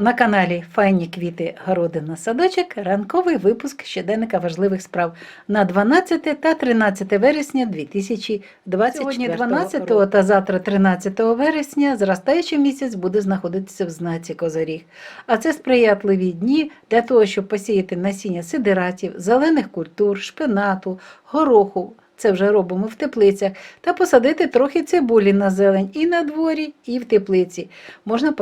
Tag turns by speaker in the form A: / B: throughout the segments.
A: На каналі Файні квіти Городина Садочок ранковий випуск щоденника важливих справ на 12 та 13 вересня 2024 Сьогодні 12 та завтра 13 вересня зростаючий місяць буде знаходитися в знаці Козоріг. А це сприятливі дні для того, щоб посіяти насіння сидератів, зелених культур, шпинату, гороху. Це вже робимо в теплицях, та посадити трохи цибулі на зелень і на дворі, і в теплиці. Можна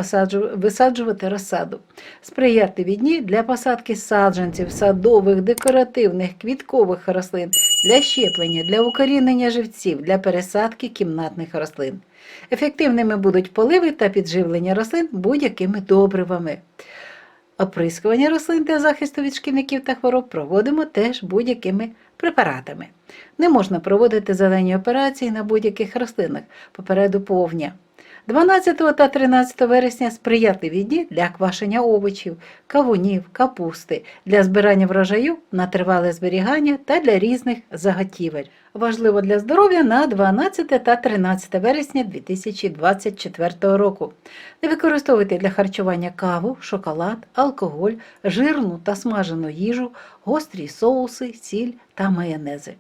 A: висаджувати розсаду. Сприятливі дні для посадки саджанців, садових, декоративних, квіткових рослин, для щеплення, для укорінення живців, для пересадки кімнатних рослин. Ефективними будуть поливи та підживлення рослин будь-якими добривами. Оприскування рослин для захисту від шкідників та хвороб проводимо теж будь-якими препаратами. Не можна проводити зелені операції на будь-яких рослинах попереду повня. 12 та 13 вересня сприятливі дні для квашення овочів, кавунів, капусти, для збирання врожаю на тривале зберігання та для різних заготівель. Важливо для здоров'я на 12 та 13 вересня 2024 року. Не використовуйте для харчування каву, шоколад, алкоголь, жирну та смажену їжу, гострі соуси, сіль та майонези.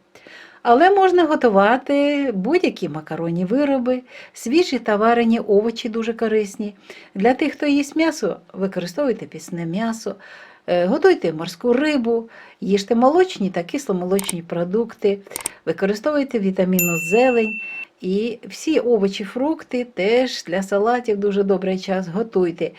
A: Але можна готувати будь-які макаронні вироби, свіжі та варені овочі дуже корисні. Для тих, хто їсть м'ясо, використовуйте пісне м'ясо, е, готуйте морську рибу, їжте молочні та кисломолочні продукти, використовуйте вітамінну зелень. І всі овочі, фрукти теж для салатів дуже добрий час готуйте.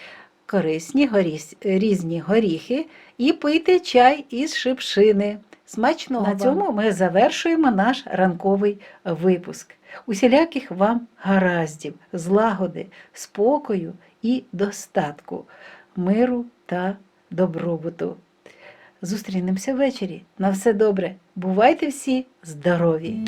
A: Корисні горіс- різні горіхи і пийте чай із шипшини. Смачного
B: На
A: цьому ми завершуємо наш ранковий випуск. Усіляких вам гараздів, злагоди, спокою і достатку, миру та добробуту. Зустрінемося ввечері. На все добре. Бувайте всі здорові!